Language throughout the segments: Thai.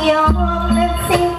your hope, let's.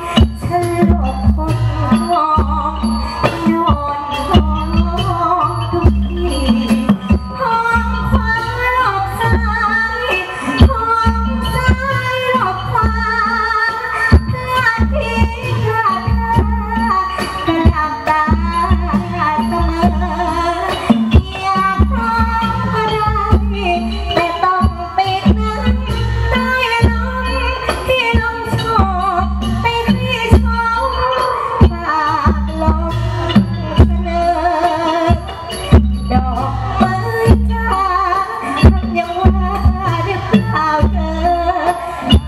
Yeah.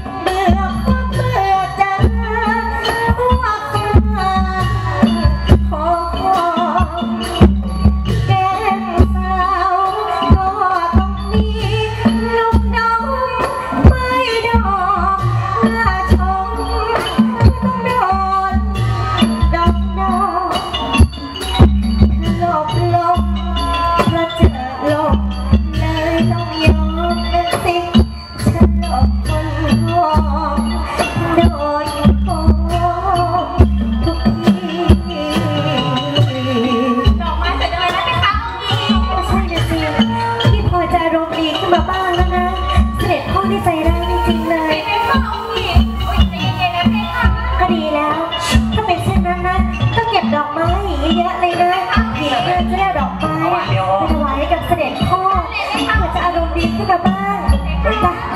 ได้ใจร้าจริงเลย ก็ดีแล้ว ถ้าเป็นเช่นนั้นนะต้องเก็บดอกไม้เยอะๆเลยนะเก็บยวเพื่อจะได้ดอกไม้ไปถวายกับเสด็จพ่อเพื่อจะอารมณ์ดีขึ้นมาบ้างไป